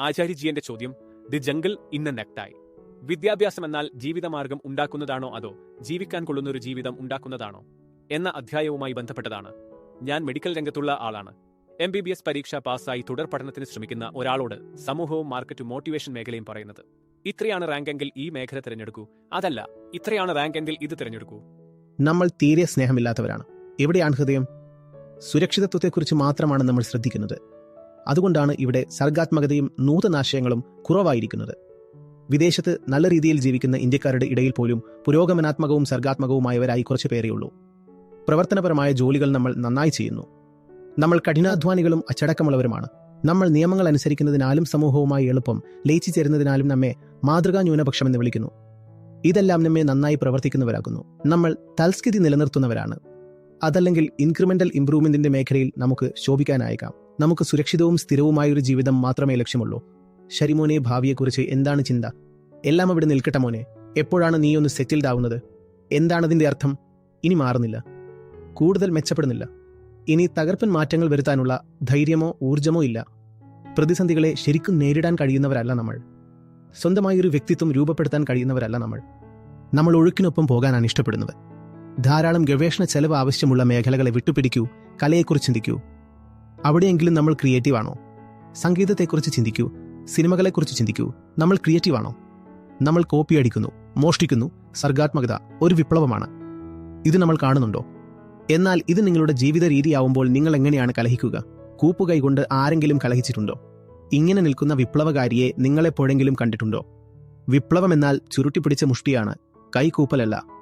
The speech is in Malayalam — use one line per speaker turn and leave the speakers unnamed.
ആചാര്യജിയന്റെ ചോദ്യം ദി ജംഗിൾ ഇന്ന് നെക്ടായി. വിദ്യാഭ്യാസം എന്നാൽ ജീവിതമാർഗം ഉണ്ടാക്കുന്നതാണോ അതോ ജീവിക്കാൻ കൊള്ളുന്ന ഒരു ജീവിതം ഉണ്ടാക്കുന്നതാണോ എന്ന അധ്യായവുമായി ബന്ധപ്പെട്ടതാണ്. ഞാൻ മെഡിക്കൽ രംഗത്തുള്ള ആളാണ്. എം ബി ബി എസ് പരീക്ഷ പാസ്സായി തുടർ പഠനത്തിന് ശ്രമിക്കുന്ന ഒരാളോട് സമൂഹവും മാർക്കറ്റും മോട്ടിവേഷൻ മേഖലയും പറയുന്നത്. ഇത്രയാണ് റാങ്കെങ്കിൽ ഈ മേഖല തിരഞ്ഞെടുക്കൂ. അതല്ല ഇത്രയാണ് റാങ്കെങ്കിൽ ഇത് തിരഞ്ഞെടുക്കൂ.
നമ്മൾ തീരെ സ്നേഹമില്ലാത്തവരാണ്. എവിടെയാണ് ഹൃദയം? സുരക്ഷിതത്വത്തെക്കുറിച്ച് മാത്രമാണ് നമ്മൾ ശ്രദ്ധിക്കുന്നത്. അതുകൊണ്ടാണ് ഇവിടെ സർഗാത്മകതയും നൂതനാശയങ്ങളും കുറവായിരിക്കുന്നത്. വിദേശത്ത് നല്ല രീതിയിൽ ജീവിക്കുന്ന ഇന്ത്യക്കാരുടെ ഇടയിൽ പോലും പുരോഗമനാത്മകവും സർഗാത്മകവുമായവരായി കുറച്ചു പേരെയുള്ളൂ പ്രവർത്തനപരമായ ജോലികൾ നമ്മൾ നന്നായി ചെയ്യുന്നു. നമ്മൾ കഠിനാധ്വാനികളും അച്ചടക്കമുള്ളവരുമാണ്. നമ്മൾ നിയമങ്ങൾ അനുസരിക്കുന്നതിനാലും സമൂഹവുമായി എളുപ്പം ലയിച്ചു ചേരുന്നതിനാലും നമ്മെ മാതൃകാ ന്യൂനപക്ഷം എന്ന് വിളിക്കുന്നു. ഇതെല്ലാം നമ്മെ നന്നായി പ്രവർത്തിക്കുന്നവരാകുന്നു നമ്മൾ തൽസ്ഥിതി നിലനിർത്തുന്നവരാണ്. അതല്ലെങ്കിൽ ഇൻക്രിമെന്റൽ ഇംപ്രൂവ്മെന്റിന്റെ മേഖലയിൽ നമുക്ക് ശോഭിക്കാനായേക്കാം. നമുക്ക് സുരക്ഷിതവും സ്ഥിരവുമായൊരു ജീവിതം മാത്രമേ ലക്ഷ്യമുള്ളൂ. ശരിമോനെ ഭാവിയെക്കുറിച്ച് എന്താണ് ചിന്ത? എല്ലാം അവിടെ നിൽക്കട്ടെ മോനെ. എപ്പോഴാണ് നീ ഒന്ന് സെറ്റിൽഡ് ആവുന്നത്? എന്താണതിന്റെ അർത്ഥം? ഇനി മാറുന്നില്ല. കൂടുതൽ മെച്ചപ്പെടുന്നില്ല. ഇനി തകർപ്പൻ മാറ്റങ്ങൾ വരുത്താനുള്ള ധൈര്യമോ ഊർജമോ ഇല്ല. പ്രതിസന്ധികളെ ശരിക്കും നേരിടാൻ കഴിയുന്നവരല്ല നമ്മൾ. സ്വന്തമായി ഒരു വ്യക്തിത്വം രൂപപ്പെടുത്താൻ കഴിയുന്നവരല്ല നമ്മൾ. നമ്മൾ ഒഴുക്കിനൊപ്പം പോകാനാണ് ഇഷ്ടപ്പെടുന്നത്. ധാരാളം ഗവേഷണ ചെലവ് ആവശ്യമുള്ള മേഖലകളെ വിട്ടുപിടിക്കൂ കലയെക്കുറിച്ച് ചിന്തിക്കൂ. അവിടെയെങ്കിലും നമ്മൾ ക്രിയേറ്റീവ് ആണോ? സംഗീതത്തെക്കുറിച്ച് ചിന്തിക്കൂ സിനിമകളെക്കുറിച്ച് ചിന്തിക്കൂ നമ്മൾ ക്രിയേറ്റീവ് ആണോ? നമ്മൾ കോപ്പി അടിക്കുന്നു മോഷ്ടിക്കുന്നു സർഗാത്മകത ഒരു വിപ്ലവമാണ്. ഇത് നമ്മൾ കാണുന്നുണ്ടോ? എന്നാൽ ഇത് നിങ്ങളുടെ ജീവിത രീതിയാവുമ്പോൾ നിങ്ങൾ എങ്ങനെയാണ് കലഹിക്കുക? കൂപ്പുകൈ കൊണ്ട് ആരെങ്കിലും കലഹിച്ചിട്ടുണ്ടോ? ഇങ്ങനെ നിൽക്കുന്ന വിപ്ലവകാരിയെ നിങ്ങളെപ്പോഴെങ്കിലും കണ്ടിട്ടുണ്ടോ? വിപ്ലവം എന്നാൽ ചുരുട്ടിപ്പിടിച്ച മുഷ്ടിയാണ് കൈകൂപ്പലല്ല.